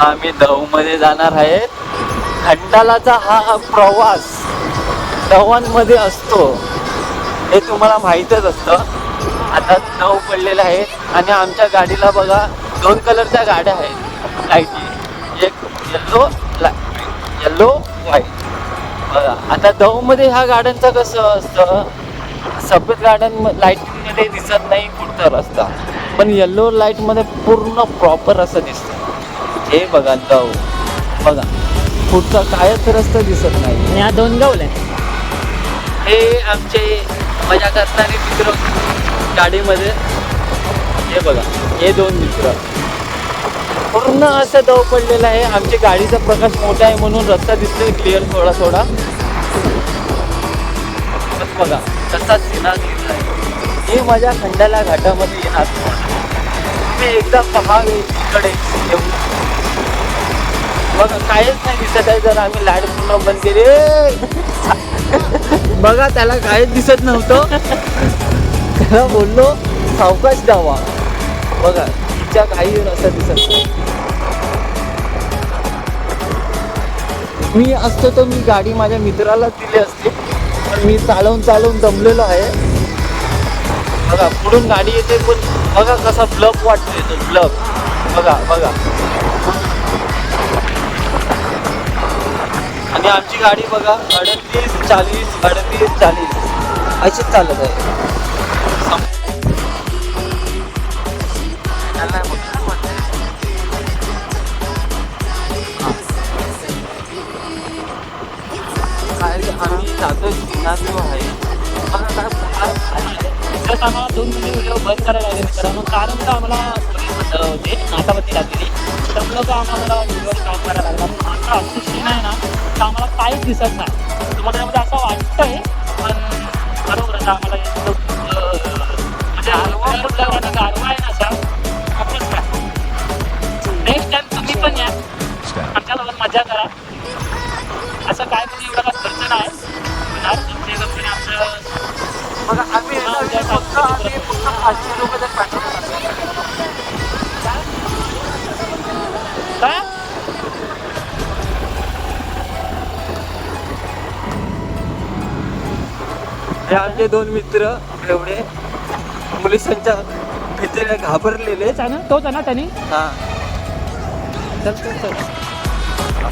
आता आम्ही दवमध्ये जाणार आहे. खंडालाचा हा प्रवास दवांमध्ये असतो. हे तुम्हाला माहीतच असतं. आता दव पडलेला आहे आणि आमच्या गाडीला बघा दोन कलरच्या गाड्या आहेत. लाईटी एक येल्लो येल्लो व्हाईट बघा आता दवमध्ये ह्या गाड्यांचं कसं असतं? सफेद गाड्यां लाईटमध्ये दिसत नाही कुठचा रस्ता. पण येल्लो लाईटमध्ये पूर्ण प्रॉपर असं दिसतं. हे बघा दव बघा. पुढचा कायच रस्ता दिसत नाही. आणि हा दोन गवल आहे. हे आमचे मजा करणारे मित्र गाडीमध्ये. हे बघा हे दोन मित्र. पूर्ण असं दव पडलेलं आहे. आमची गाडीचा प्रकाश मोठा आहे म्हणून रस्ता दिसतोय क्लिअर थोडा थोडा. बस बघा कसा सिना हे माझ्या खंडाला घाटामध्ये येणार. तुम्ही एकदा पहावे इकडे. येऊन बघा काहीच नाही दिसत आहे जर आम्ही लाइट पूर्ण बंद केली. बघा त्याला काहीच दिसत नव्हतं. त्याला बोललो सावकाश जावा बघा तिच्या काही असं दिसत नाही. मी असतो तर मी गाडी माझ्या मित्राला दिली असती. पण मी चालवून चालवून दमलेलो आहे. बघा पुढून गाडी येते पण बघा कसा ब्लब वाटतो येतो ब्लब बघा बघा. आणि आमची गाडी बघा अडतीस चाळीस अडतीस चाळीस. अशीच चालत आहे. सम- त्याला बघ- आम्ही जातोय सिंगापूर आहे बघा आम्हाला दोन मिनिट व्हिडिओ बंद करायला लागले मित्रांनो. कारण का आम्हाला पोलीस अं, होते नाकाबत्ती लागलेली. त्यामुळं का आम्हाला व्हिडिओ काम करायला लागला आता अतिशय सीन आहे ना तर आम्हाला काहीच दिसत नाही तुम्हाला त्यामध्ये असं वाटतंय पण बरोबर आहे आम्हाला म्हणजे गारवा कुठला गारवा आहे ना सर खूपच काय नेक्स्ट टाइम तुम्ही पण या आमच्यासोबत मजा करा असं काय म्हणजे एवढा काय खर्च नाही होणार तुमच्या कंपनी आमचं बघा आम्ही फक्त आम्ही फक्त पाचशे रुपये आमचे दोन मित्र एवढे पोलिसांच्या भीतीने घाबरलेले तेच आहे ना तोच आहे ना त्यांनी. हा. चल चल चल.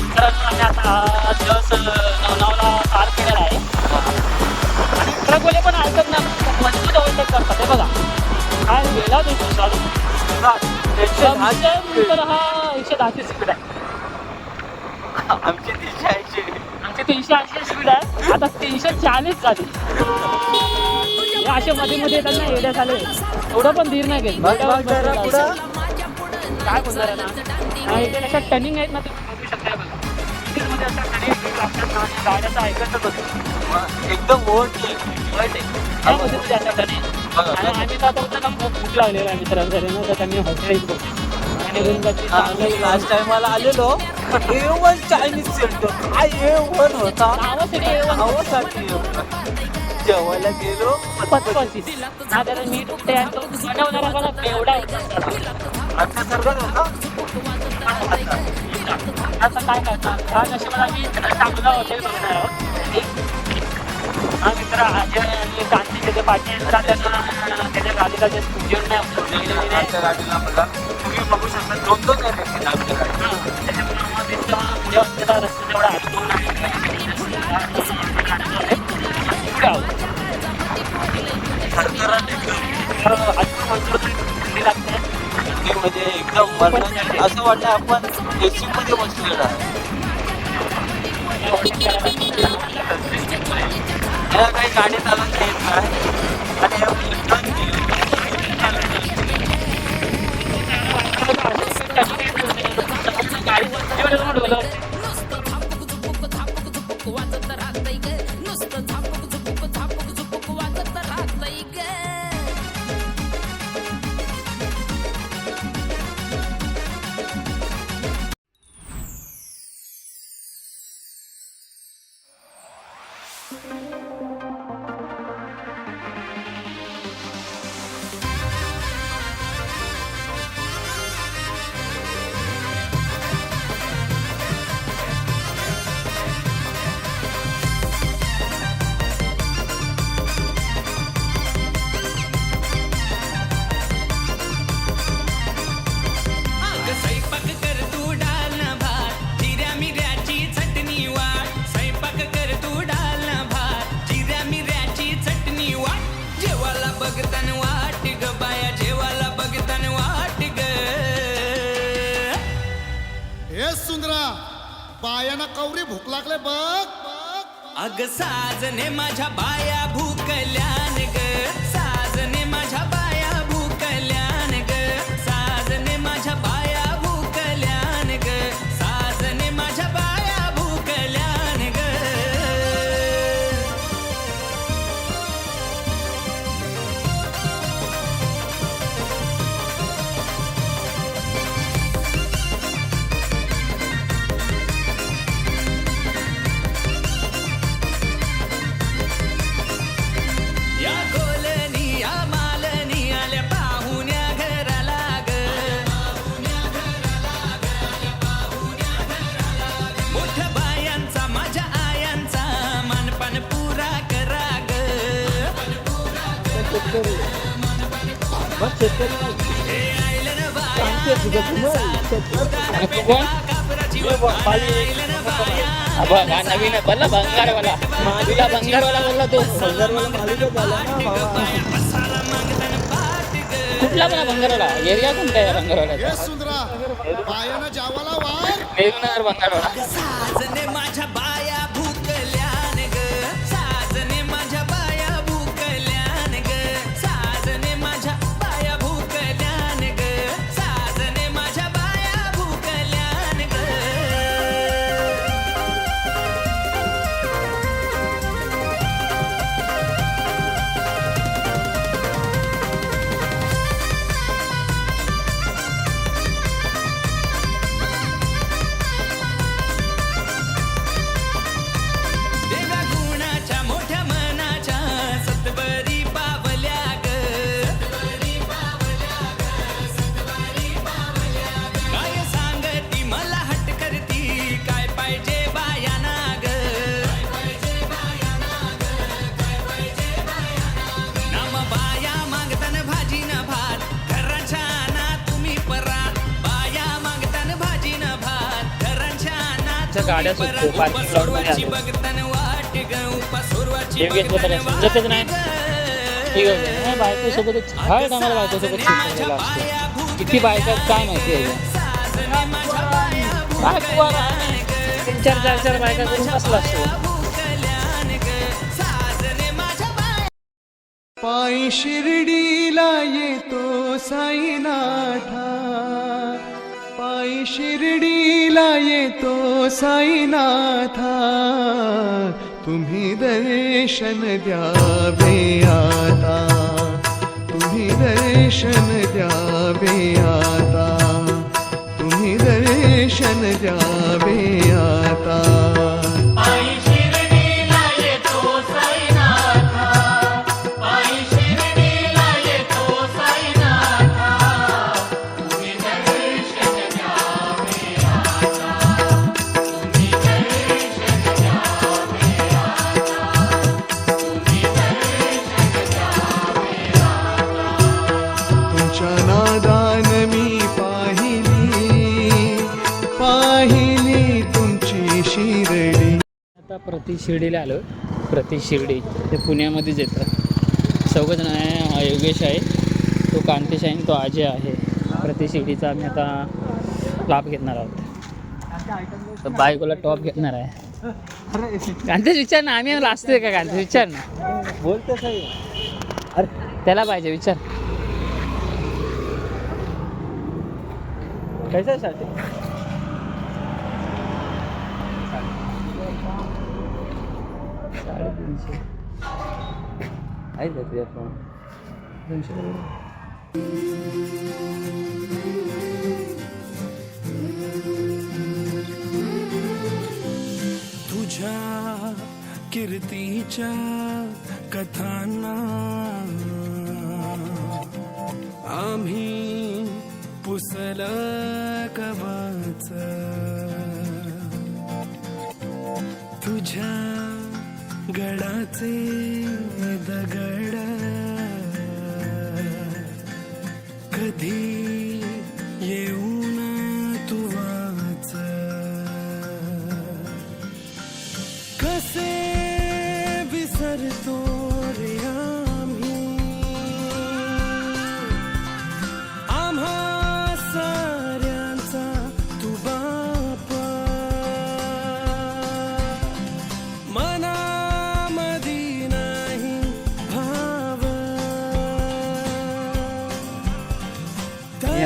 मित्रांनो आम्ही आता जस नवनावला पार केलेला आहे. आणि ट्रकवाले पण ऐकत ना मजबूत करतात हे बघा काय देतो चालू एकशे दहा तर हा एकशे दहाची स्पीड आहे. आमची तीनशे ऐंशी आमची तीनशे ऐंशी स्पीड आहे. आता तीनशे चाळीस झाली. हे असे मध्ये मध्ये येतात ना एवढ्या झाले. एवढं पण धीर नाही घेत. काय बोलणार आहे ना? इथे अशा टर्निंग आहेत ना तुम्ही बघू शकता बघा. सिटीमध्ये अशा टर्निंग लागतात ना आणि गाड्याचं ऐकतच होतं एकदम काय अशा टर्निंग आम्ही तर आता होतं ना खूप भूक लागलेलं आहे मित्रांकडे ना तर त्यांनी हॉटेल आणि लास्ट टाइमला आलेलो. ए वन चायनीज सेंटर काय ए वन होता. नावासाठी नावासाठी जेवायला गेलो. पचपचीस हा बनवणारा बघा केवढा होता आमच्यासारखंच होता आता काय करणार? हा नशिबाला आम्ही चांगलं हॉटेल बघणार आहोत. एक हा मित्र अजय आणि कांतीचे जे पाटील ना, त्यांना त्याच्या जे स्टुडिओ नाही आपलं. आमच्या गाडीला बघा तुम्ही बघू शकता दोन दोन आहेत आमच्या गाडी ते म्हणजे एकदम असं वाटतं आपण एसी मध्ये बसलेलं आहे काही गाडी चालवता येत नाही सुंदरा बायाना कवरी भूक लागले बघ बघ. अग साजने माझ्या बाया भूकल्यान ग. साजने माझ्या नवीन बोलला बंगारवाला तुला बंगारवाला बोलला तो मसाला मागताना पाट ग कुठला पण बंगारवाला एरिया कोणता आहे बंगारवाला ये गाड्या सुटतो, पार्किंग लॉटमध्ये आहे. बघताना वाट समजतच नाही. ठीक आहे. नाही, बायकोसोबतच हर टायमाला बायकोसोबत शिकलेला असतो. किती बायका काय माहिती आहे. तीन चार चार चार बायका करून बसला असतो. पाय शिर्डीला येतो साईनाथा. साई शिर्डीला येतो साईनाथा. तुम्ही दर्शन द्यावे आता. तुम्ही दर्शन द्यावे आता. तुम्ही दर्शन द्यावे आता. प्रति शिर्डीला आलो. प्रति शिर्डी ते पुण्यामध्येच येतं. चौघजण आहे हा योगेश आहे तो कांतेश आहे तो अजय आहे. प्रति शिर्डीचा आम्ही आता लाभ घेणार आहोत. तर बायकोला टॉप घेणार आहे. कांतेश विचार ना आम्ही लाजतोय का कांतेश? विचार ना. बोलतो अरे. त्याला पाहिजे विचार. कशासाठी? साडेतीनशे आहे का तुझ्या फोन दोनशे तुझ्या कीर्तीच्या कथांना आम्ही पुसल कवाच तुझ्या गडाचे दगड. कधी येऊन तू वाच. कसे विसरतो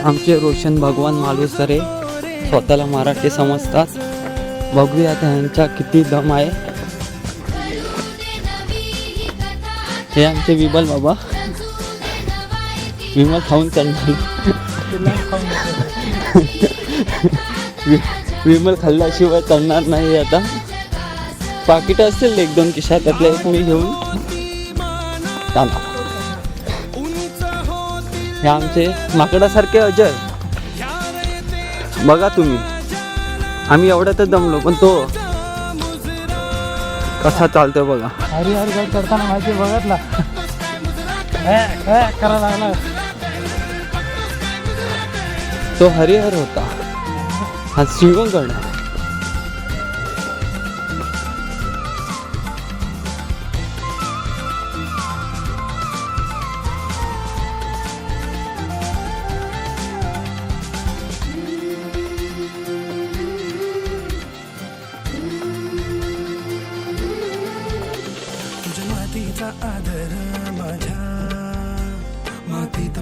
आमचे रोशन भगवान मालुसरे स्वतःला मराठी समजतात. बघूया त्यांचा किती दम आहे. हे आमचे विमल बाबा. विमल खाऊन चढणार वि- विमल खाल्ल्याशिवाय चढणार नाही आता. पाकिट असतील एक दोन किशा त्यातल्या एक मी घेऊन. चाला. हे आमचे माकडासारखे अजय. बघा तुम्ही. आम्ही एवढ्यातच दमलो पण तो कसा चालतोय बघा. हरिहर गड चढताना माहिती बघितला. करा लागला. तो हरिहर होता. हा सिंहगड तुझ्या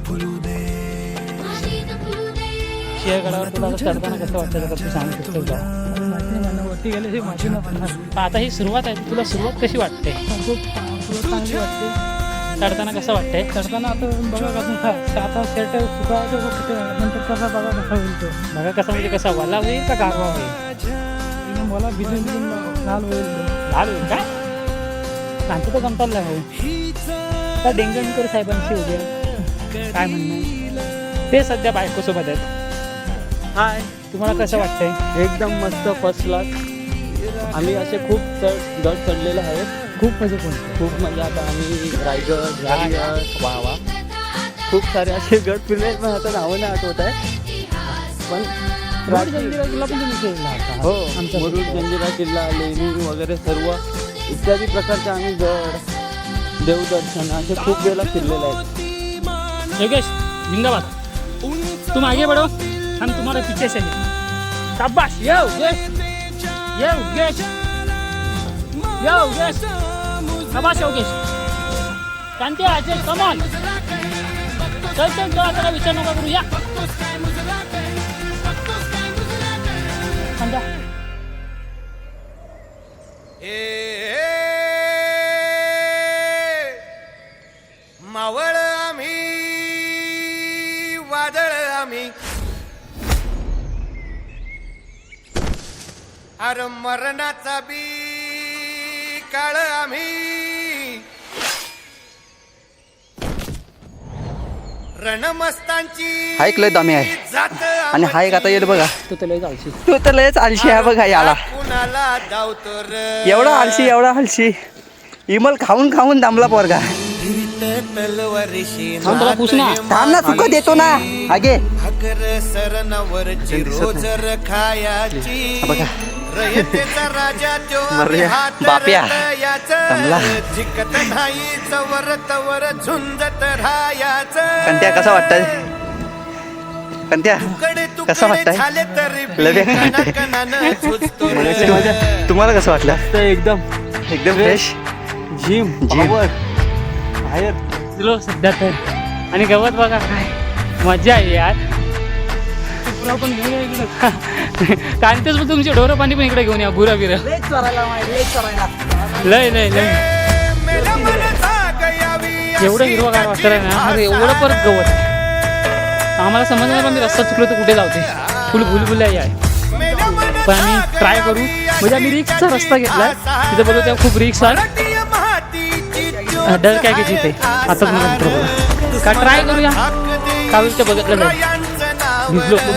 फुलू दे सिंहगडावर तुला आता चढताना कसं वाटतं का तू सांगू शकतो का वरती गेले पण आता ही सुरुवात आहे तुला सुरुवात कशी वाटते? खूप चांगली वाटते चढताना कसं वाटतंय? चढताना आता बघा आता नंतर कसा बघा कसा होईल तो. बघा कसा म्हणजे कसा वला होईल का गारवा होईल? मला भिजून लाल होईल लाल होईल काय शांत तर गमताला होईल आता डेंगणकर साहेबांची उद्या काय म्हणणं ते सध्या बायकोसोबत आहेत. हाय. तुम्हाला कसं वाटतंय? एकदम मस्त फर्स्ट क्लास आम्ही असे खूप चढ गड चढलेले आहेत. खूप म्हणजे कोण खूप म्हणजे आता आम्ही रायगड रायगड वा वा. खूप सारे असे गड फिरले पण आता नावं नाही आठवत आहे. पण. हो मुरुड जंजिरा किल्ला लेणी वगैरे सर्व इत्यादी प्रकारचे आम्ही गड देवदर्शन असे खूप वेळेला फिरलेले आहेत. योगेश जिंदाबाद. तुम आगे बढ़ो हम तुम्हारे पीछे से शाबाश ये योगेश. ये योगेश. ये योगेश. शाबाश योगेश. शांती अजय कमॉन चल चल चला जरा विचार नका करू या शांता. अर मरणाचा बी काळ आम्ही. रणमस्तांची ऐकलंय दामी आहे. जात आणि हा एक आता येईल बघा. तू त्याला जायची तू तर लयच आलशी आहे बघा याला. कुणाला धावतो र एवढा आलशी एवढा आलशी. इमल खाऊन खाऊन दामला पोरगा. तलवारीशी थांब तुला पूछ ना. थांब ना चुका देतो ना. आगे. भाकर सरणावरची रोजर खायाची. बघा. राजा बाप्या. जिकत नाही चवर तवर झुंजत राहायाच. कंट्या कसा वाटतंय? कंट्या तुकडे कसं माझ्या- तुम्हाला कसं वाटलं? एकदम. एकदम फ्रेश जिम. पॉवर बाहेर. सध्या तर. आणि गवत बघा काय. मजा आहे यार. पण घेऊन या इकडं. कारण तेच मग तुमचे ढोरं पाणी पण इकडे घेऊन या गुरा बिरा लय लय लय मेला जागयावी एवढं हिरवं काय वाटतं आहे ना. अरे एवढं परत गवत आम्हाला समजलं नाही पण मी रस्ता चुकलो तर कुठे जावते फुल भुलभुल्या आहे मेला पण आम्ही ट्राय करू. म्हणजे आम्ही रिक्सचा रस्ता घेतला. तिथे बोलू त्या खूप रिक्स आहे डर काय घ्यायची ते आता बघा. का ट्राय करूया? कावीरचं बघितलं नाही. भिजलो खूप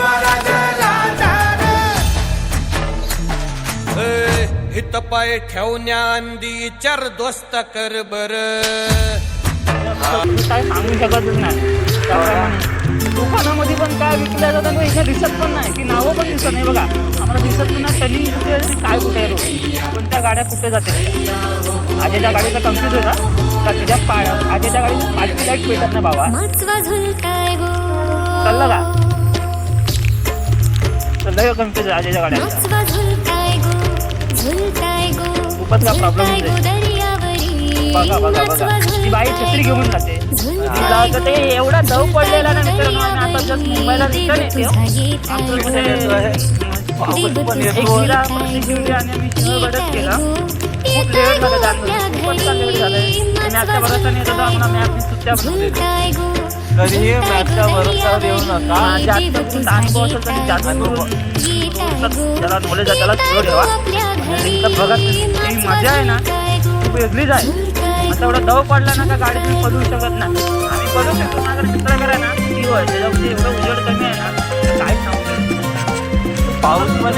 पाय ठेवण्या अंदी चर दोस्त कर बर. काय सांगू शकतच नाही. त्याप्रमाणे दुकानामध्ये पण काय विकल्या जातं ना इथे दिसत पण नाही. की नावं पण दिसत नाही बघा. आम्हाला दिसत पण नाही. टर्निंग कुठे काय कुठे आहे रोड कोणत्या गाड्या कुठे जाते? आजेच्या गाडीचा कन्फ्यूज होता. का तुझ्या पा आजेच्या गाडीची पाचवी लाइट भेटत नाही बाबा. चाललं का? चाललं का कन्फ्यूज आहे आजेच्या गाड्या खूपच ती बाई छत्री घेऊन जाते. ते एवढा दव पडलेला ना मित्रांनो आणि आता जस्ट मुंबईला रिटर्न येते हो. एक प्रत्येक आणि केला. खूप खूपच आणि येतो आम्हाला सुट्ट्या भरोश्यावर येऊ नका. जास्त अनुभव असेल तर जास्त असतात. त्याला नॉलेज आहे त्याला सुरू ठेवा. रिंगचं बघा मजा आहे ना ती वेगळीच आहे. आता एवढं दव पडला ना तर गाडी तुम्ही पडू शकत नाही. आम्ही पडू शकतो ना तर चित्र करा ना ती होय त्याच्यावरती एवढं उजेड कमी आहे ना काय सांगू? पाऊस पण